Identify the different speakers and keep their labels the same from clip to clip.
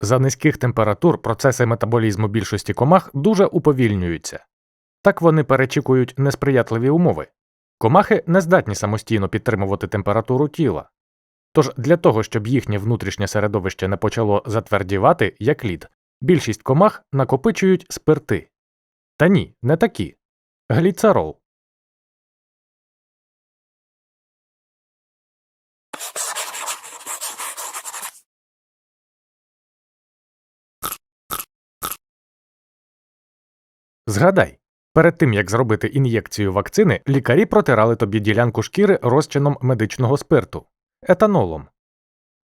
Speaker 1: За низьких температур процеси метаболізму більшості комах дуже уповільнюються. Так вони перечікують несприятливі умови. Комахи не здатні самостійно підтримувати температуру тіла. Тож для того, щоб їхнє внутрішнє середовище не почало затвердівати, як лід, більшість комах накопичують спирти. Та ні, не такі. Гліцерол. Згадай, перед тим як зробити ін'єкцію вакцини, лікарі протирали тобі ділянку шкіри розчином медичного спирту етанолом.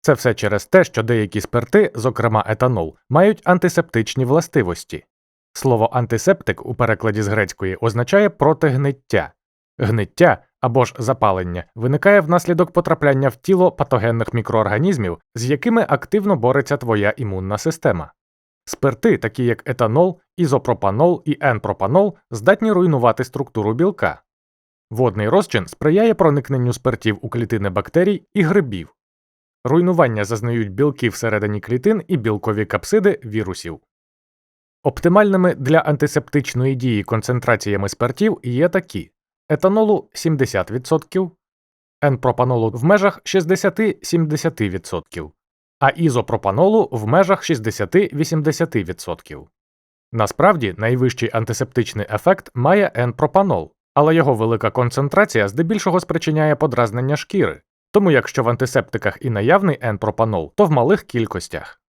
Speaker 1: Це все через те, що деякі спирти, зокрема етанол, мають антисептичні властивості. Слово антисептик у перекладі з грецької означає протигниття. Гниття або ж запалення виникає внаслідок потрапляння в тіло патогенних мікроорганізмів, з якими активно бореться твоя імунна система. Спирти, такі як етанол, ізопропанол і енпропанол, здатні руйнувати структуру білка. Водний розчин сприяє проникненню спиртів у клітини бактерій і грибів. Руйнування зазнають білки всередині клітин і білкові капсиди вірусів. Оптимальними для антисептичної дії концентраціями спиртів є такі етанолу 70%, енпропанолу в межах 60-70%, а ізопропанолу в межах 60-80%. Насправді найвищий антисептичний ефект має енпропанол, але його велика концентрація здебільшого спричиняє подразнення шкіри, тому якщо в антисептиках і наявний енпропанол, то в малих кількостях.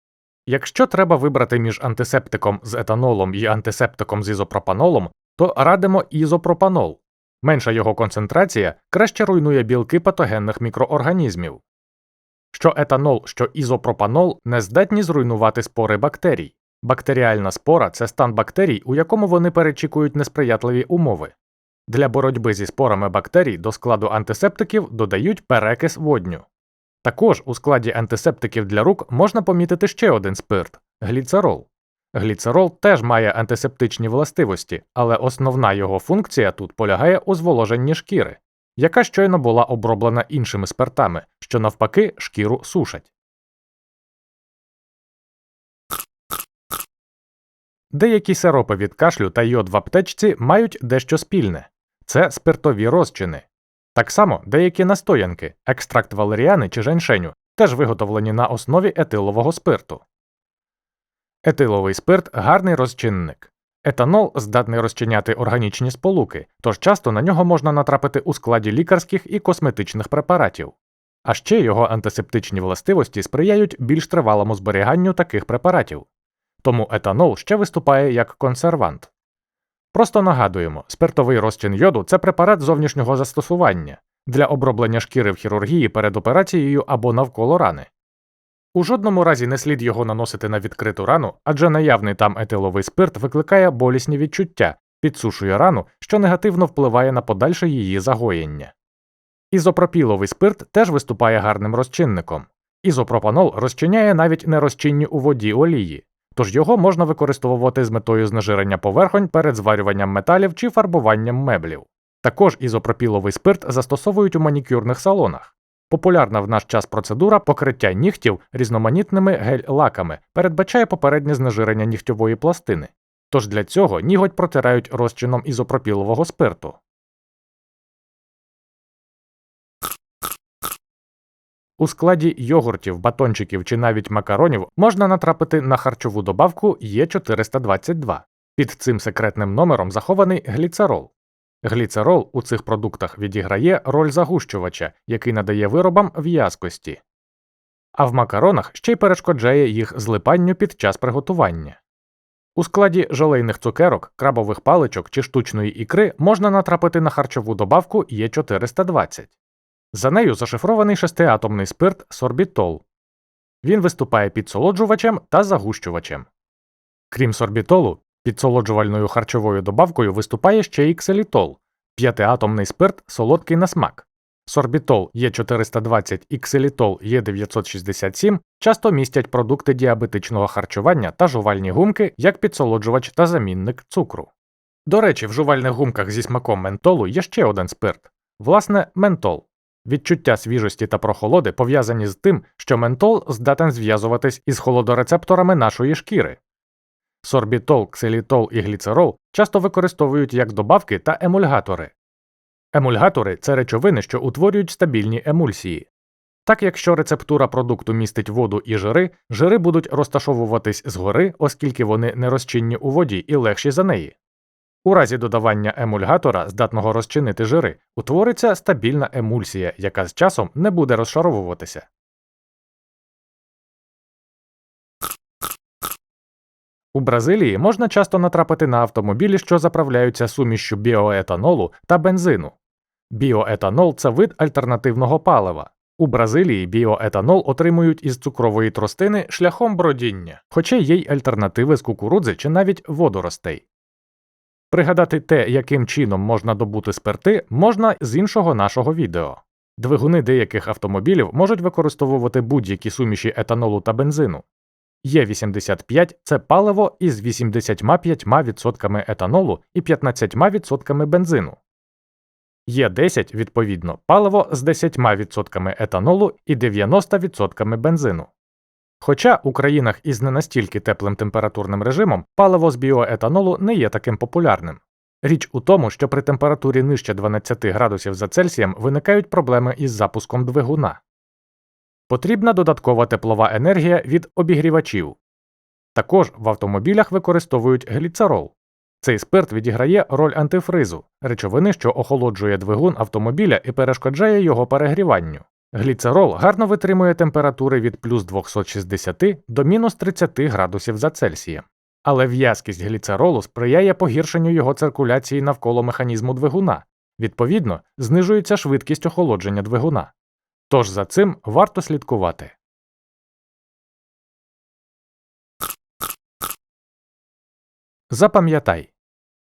Speaker 1: Якщо треба вибрати між антисептиком з етанолом і антисептиком з ізопропанолом, то радимо ізопропанол. Менша його концентрація краще руйнує білки патогенних мікроорганізмів. Що етанол, що ізопропанол не здатні зруйнувати спори бактерій. Бактеріальна спора це стан бактерій, у якому вони перечікують несприятливі умови. Для боротьби зі спорами бактерій до складу антисептиків додають перекис водню. Також у складі антисептиків для рук можна помітити ще один спирт гліцерол. Гліцерол теж має антисептичні властивості, але основна його функція тут полягає у зволоженні шкіри, яка щойно була оброблена іншими спиртами, що навпаки шкіру сушать. Деякі сиропи від кашлю та йод в аптечці мають дещо спільне це спиртові розчини. Так само деякі настоянки, екстракт валеріани чи женьшеню, теж виготовлені на основі етилового спирту. Етиловий спирт гарний розчинник. Етанол здатний розчиняти органічні сполуки, тож часто на нього можна натрапити у складі лікарських і косметичних препаратів. А ще його антисептичні властивості сприяють більш тривалому зберіганню таких препаратів. Тому етанол ще виступає як консервант. Просто нагадуємо, спиртовий розчин йоду це препарат зовнішнього застосування для оброблення шкіри в хірургії перед операцією або навколо рани. У жодному разі не слід його наносити на відкриту рану, адже наявний там етиловий спирт викликає болісні відчуття, підсушує рану, що негативно впливає на подальше її загоєння. Ізопропіловий спирт теж виступає гарним розчинником. Ізопропанол розчиняє навіть нерозчинні у воді олії, тож його можна використовувати з метою знежирення поверхонь перед зварюванням металів чи фарбуванням меблів. Також ізопропіловий спирт застосовують у манікюрних салонах. Популярна в наш час процедура покриття нігтів різноманітними гель-лаками передбачає попереднє знежирення нігтьової пластини. Тож для цього ніготь протирають розчином ізопропілового спирту. У складі йогуртів, батончиків чи навіть макаронів можна натрапити на харчову добавку Е422. Під цим секретним номером захований гліцерол. Гліцерол у цих продуктах відіграє роль загущувача, який надає виробам в'язкості, а в макаронах ще й перешкоджає їх злипанню під час приготування. У складі жолейних цукерок, крабових паличок чи штучної ікри можна натрапити на харчову добавку Е420. За нею зашифрований шестиатомний спирт сорбітол. Він виступає підсолоджувачем та загущувачем. Крім сорбітолу, підсолоджувальною харчовою добавкою виступає ще й ксилітол, п'ятиатомний спирт солодкий на смак. Сорбітол Е420 і ксилітол Е967 часто містять продукти діабетичного харчування та жувальні гумки як підсолоджувач та замінник цукру. До речі, в жувальних гумках зі смаком ментолу є ще один спирт власне ментол. Відчуття свіжості та прохолоди пов'язані з тим, що ментол здатен зв'язуватись із холодорецепторами нашої шкіри. Сорбітол, ксилітол і гліцерол часто використовують як добавки та емульгатори. Емульгатори це речовини, що утворюють стабільні емульсії. Так, якщо рецептура продукту містить воду і жири, жири будуть розташовуватись згори, оскільки вони не розчинні у воді і легші за неї. У разі додавання емульгатора, здатного розчинити жири, утвориться стабільна емульсія, яка з часом не буде розшаровуватися. У Бразилії можна часто натрапити на автомобілі, що заправляються сумішчю біоетанолу та бензину. Біоетанол це вид альтернативного палива. У Бразилії біоетанол отримують із цукрової тростини шляхом бродіння, хоча є й альтернативи з кукурудзи чи навіть водоростей. Пригадати те, яким чином можна добути спирти, можна з іншого нашого відео. Двигуни деяких автомобілів можуть використовувати будь-які суміші етанолу та бензину. Є85 це паливо із 85% етанолу і 15% бензину. Є10, відповідно, паливо з 10% етанолу і 90% бензину. Хоча у країнах із не настільки теплим температурним режимом паливо з біоетанолу не є таким популярним. Річ у тому, що при температурі нижче 12 градусів за Цельсієм виникають проблеми із запуском двигуна. Потрібна додаткова теплова енергія від обігрівачів. Також в автомобілях використовують гліцерол. Цей спирт відіграє роль антифризу, речовини, що охолоджує двигун автомобіля і перешкоджає його перегріванню. Гліцерол гарно витримує температури від плюс 260 до мінус 30 градусів за Цельсієм. Але в'язкість гліцеролу сприяє погіршенню його циркуляції навколо механізму двигуна, відповідно, знижується швидкість охолодження двигуна. Тож за цим варто слідкувати. Запам'ятай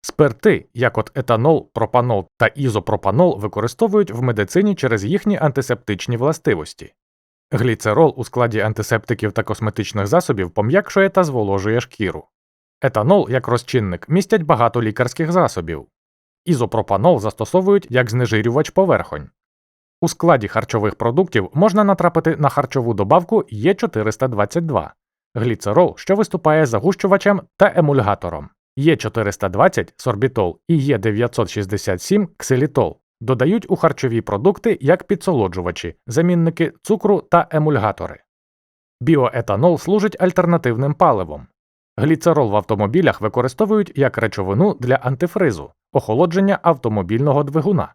Speaker 1: спирти, як от етанол, пропанол та ізопропанол, використовують в медицині через їхні антисептичні властивості. Гліцерол у складі антисептиків та косметичних засобів пом'якшує та зволожує шкіру. Етанол, як розчинник, містять багато лікарських засобів. Ізопропанол застосовують як знежирювач поверхонь. У складі харчових продуктів можна натрапити на харчову добавку Е422 гліцерол, що виступає загущувачем та емульгатором. Є420 сорбітол і Є967 ксилітол додають у харчові продукти як підсолоджувачі, замінники цукру та емульгатори. Біоетанол служить альтернативним паливом. Гліцерол в автомобілях використовують як речовину для антифризу, охолодження автомобільного двигуна.